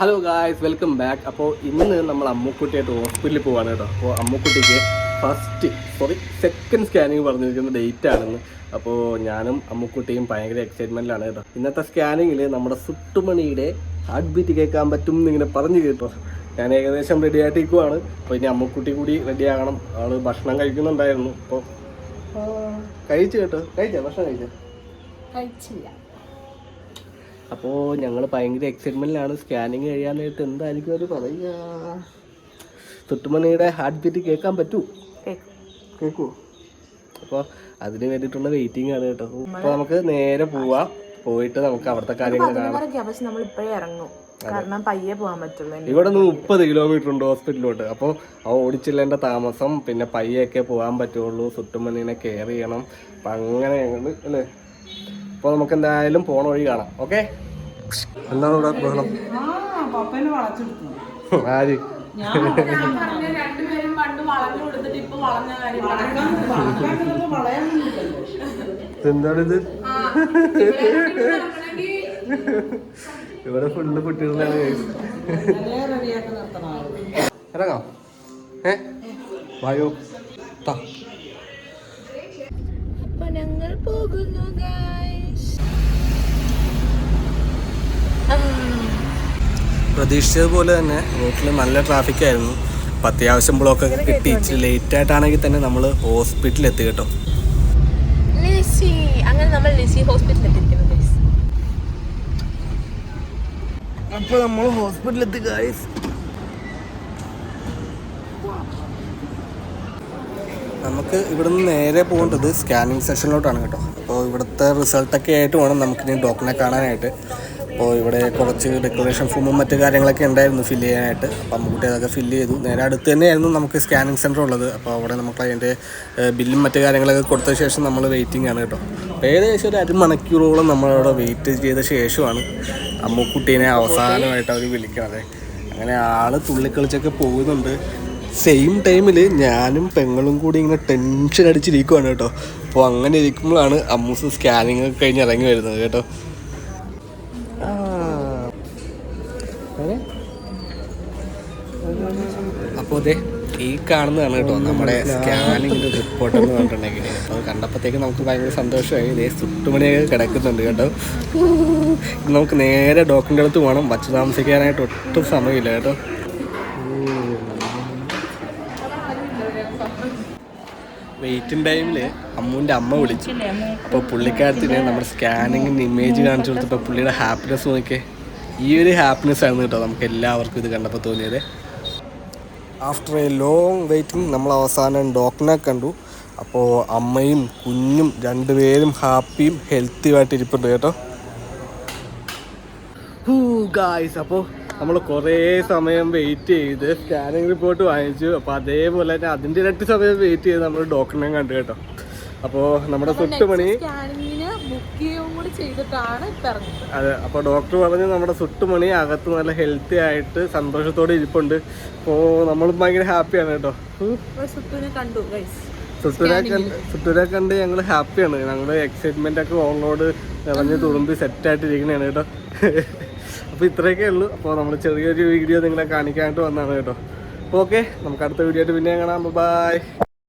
Hello guys welcome back അപ്പോൾ ഇന്ന് നമ്മൾ അമ്മുക്കുട്ടിയായിട്ട് ഹോസ്പിറ്റലിൽ പോവാണ് കേട്ടോ. അപ്പോൾ അമ്മുക്കുട്ടിക്ക് ഫസ്റ്റ് സോറി സെക്കൻഡ് സ്കാനിങ് പറഞ്ഞിരിക്കുന്ന ഡേറ്റ് ആണെന്ന്. അപ്പോൾ ഞാനും അമ്മുക്കുട്ടിയും ഭയങ്കര എക്സൈറ്റ്മെന്റിലാണ് കേട്ടോ. ഇന്നത്തെ സ്കാനിങ്ങിൽ നമ്മുടെ സുട്ടുമണിയുടെ ഹാർട്ട് ബീറ്റ് കേൾക്കാൻ പറ്റും എന്നിങ്ങനെ പറഞ്ഞു കേട്ടോ. ഞാൻ ഏകദേശം റെഡി ആയിട്ടിരിക്കുവാണ്. അപ്പോൾ ഇനി അമ്മുക്കുട്ടി കൂടി റെഡി ആകണം. ആൾ ഭക്ഷണം കഴിക്കുന്നുണ്ടായിരുന്നു. അപ്പോൾ കഴിച്ചു കേട്ടോ. കഴിച്ചോ? ഭക്ഷണം കഴിച്ചോ? കഴിച്ചില്ല. അപ്പോൾ ഞങ്ങൾ ഭയങ്കര എക്സൈറ്റ്മെന്റിലാണ് സ്കാനിങ് കഴിയാനായിട്ട് എന്തായിരിക്കും അവർ പറയുക? തൊട്ടുമണിയുടെ ഹാർട്ട് ബീറ്റ് കേൾക്കാൻ പറ്റൂ? കേൾക്കൂ. അപ്പോൾ അതിന് വേണ്ടിയിട്ടുള്ള വെയിറ്റിംഗ് ആണ് കേട്ടോ. അപ്പോൾ നമുക്ക് നേരെ പോവാം. പോയിട്ട് നമുക്ക് അവിടുത്തെ കാര്യങ്ങൾ നമ്മൾ ഇപ്പോഴേ ഇറങ്ങും. കാരണം പയ്യെ പോകാൻ പറ്റുള്ളൂ. ഇവിടെ നിന്ന് മുപ്പത് കിലോമീറ്റർ ഉണ്ട് ഹോസ്പിറ്റലിലോട്ട് അപ്പോൾ ആ ഓടിച്ചില്ലേണ്ട താമസം പിന്നെ പയ്യൊക്കെ പോകാൻ പറ്റുള്ളൂ. സുട്ടുമണീനെ കെയർ ചെയ്യണം. അപ്പം അങ്ങനെ അല്ലേ? അപ്പോൾ നമുക്ക് എന്തായാലും പോണ വഴി കാണാം. ഓക്കെ എന്താണ് ഇവിടെ ബഹളം. ആര്? എന്താണിത് ഇവിടെ ഫുള്ള് കുട്ടികളാണ്. ഇറങ്ങാം. ഏ? വായോ. താ. അപ്പൊ ഞങ്ങൾ പോകുന്നു guys. പ്രതീക്ഷിച്ചതുപോലെ തന്നെ റൂട്ടിൽ നല്ല ട്രാഫിക്കായിരുന്നു അപ്പം അത്യാവശ്യം ബ്ലോക്കൊക്കെ കിട്ടി. ഇച്ചിരി ലേറ്റ് ആയിട്ടാണെങ്കിൽ തന്നെ നമ്മൾ ഹോസ്പിറ്റലിൽ എത്തി കേട്ടോ ലിസി അങ്ങനെ നമ്മൾ ലിസി ഹോസ്പിറ്റലിൽ എത്തിയിരിക്കുന്നു നമ്മൾ ഹോസ്പിറ്റലിൽ എത്തി ഗായ്സ് നമുക്ക് ഇവിടുന്ന് നേരെ പോകേണ്ടത് സ്കാനിങ് സെഷനിലോട്ടാണ് കേട്ടോ. അപ്പോൾ ഇവിടുത്തെ റിസൾട്ടൊക്കെ ആയിട്ട് വേണം നമുക്കിനി ഡോക്ടറിനെ കാണാനായിട്ട്. അപ്പോൾ ഇവിടെ കുറച്ച് ഡെക്കറേഷൻ ഫോമും മറ്റു കാര്യങ്ങളൊക്കെ ഉണ്ടായിരുന്നു ഫില്ല് ചെയ്യാനായിട്ട്. അപ്പോൾ അമ്മക്കുട്ടി അതൊക്കെ ഫില്ല് ചെയ്തു. നേരെ അടുത്ത് തന്നെയായിരുന്നു നമുക്ക് സ്കാനിങ് സെന്റർ ഉള്ളത്. അപ്പോൾ അവിടെ നമുക്ക് അതിന്റെ ബില്ലും മറ്റു കാര്യങ്ങളൊക്കെ കൊടുത്ത ശേഷം നമ്മൾ വെയിറ്റിംഗ് ആണ് കേട്ടോ. അപ്പോൾ ഏകദേശം ഒരു അരമണിക്കൂറോളം നമ്മളവിടെ വെയിറ്റ് ചെയ്ത ശേഷമാണ് അമ്മുക്കുട്ടീനെ അവസാനമായിട്ട് അവർ വിളിക്കണത്. അങ്ങനെ ആൾ തുള്ളിക്കളിച്ചൊക്കെ പോകുന്നുണ്ട്. സെയിം ടൈമിൽ ഞാനും പെങ്ങളും കൂടി ഇങ്ങനെ ടെൻഷൻ അടിച്ചിരിക്കുവാണ് കേട്ടോ. അപ്പോൾ അങ്ങനെ ഇരിക്കുമ്പോഴാണ് അമ്മൂസ് സ്കാനിങ് ഒക്കെ കഴിഞ്ഞ് ഇറങ്ങി വരുന്നത് കേട്ടോ. അപ്പോൾ അതെ ഈ കാണുന്നതാണ് കേട്ടോ നമ്മുടെ സ്കാനിങ്ങിന്റെ റിപ്പോർട്ട് എന്ന് പറഞ്ഞിട്ടുണ്ടെങ്കിൽ. അത് കണ്ടപ്പോഴത്തേക്ക് നമുക്ക് ഭയങ്കര സന്തോഷമായി. ഇതേ സുട്ടുമണിയൊക്കെ കിടക്കുന്നുണ്ട് കേട്ടോ. നമുക്ക് നേരെ ഡോക്ടറിന്റെ അടുത്ത് പോകണം വച്ച് താമസിക്കാനായിട്ട് ഒട്ടും സമയമില്ല കേട്ടോ. വെയിറ്റിംഗ് ടൈമിൽ അമ്മുവിന്റെ അമ്മ വിളിച്ചു. അപ്പോൾ പുള്ളിക്കാരത്തിന് നമ്മുടെ സ്കാനിങ്ങിന്റെ ഇമേജ് കാണിച്ചു കൊടുത്തപ്പോൾ പുള്ളിയുടെ ഹാപ്പിനെസ് നോക്കിയേ. ഈ ഒരു ഹാപ്പിനെസ് ആയിരുന്നു കേട്ടോ നമുക്ക് എല്ലാവർക്കും ഇത് കണ്ടപ്പോൾ തോന്നിയത്. ആഫ്റ്റർ എ ലോങ് വെയിറ്റിംഗ് നമ്മൾ അവസാനം ഡോക്ടറിനെ കണ്ടു. അപ്പോൾ അമ്മയും കുഞ്ഞും രണ്ടുപേരും ഹാപ്പിയും ഹെൽത്തിയുമായിട്ട് ഇരിപ്പുണ്ട് കേട്ടോ. ഹൂ ഗായ്സ് അപ്പോൾ നമ്മൾ കുറേ സമയം വെയിറ്റ് ചെയ്ത് സ്കാനിങ് റിപ്പോർട്ട് വാങ്ങിച്ചു. അപ്പോൾ അതേപോലെ തന്നെ അതിന്റെ ഇരട്ടി സമയം വെയിറ്റ് ചെയ്ത് നമ്മൾ ഡോക്ടറിനെ കണ്ടു കേട്ടോ. അപ്പോൾ നമ്മുടെ സുട്ടുമണി സ്കാനിങ്ങിന് കൂടി ചെയ്തിട്ടാണ് ഇറങ്ങുന്നത് അതെ അപ്പോൾ ഡോക്ടർ പറഞ്ഞു നമ്മുടെ സുട്ടുമണി അകത്ത് നല്ല ഹെൽത്തി ആയിട്ട് സന്തോഷത്തോടെ ഇരിപ്പുണ്ട്. അപ്പോൾ നമ്മളും ഭയങ്കര ഹാപ്പിയാണ് കേട്ടോ. സുട്ടുവിനെ അപ്പൊ കണ്ടു സുട്ടുനെ കണ്ട് സുട്ടുനെ കണ്ട് ഞങ്ങൾ ഹാപ്പിയാണ്. ഞങ്ങൾ എക്സൈറ്റ്മെന്റ് ഒക്കെ ഓൺലോഡ് നിറഞ്ഞ് തുളുമ്പി സെറ്റായിട്ട് ഇരിക്കണതാണ് കേട്ടോ. അപ്പോൾ ഇത്രയൊക്കെ ഉള്ളൂ. അപ്പോൾ നമ്മൾ ചെറിയൊരു വീഡിയോ നിങ്ങളെ കാണിക്കാനായിട്ട് വന്നതാണ് കേട്ടോ. അപ്പോൾ ഓക്കെ നമുക്ക് അടുത്ത വീഡിയോ ആയിട്ട് പിന്നെ കാണാം. ബൈ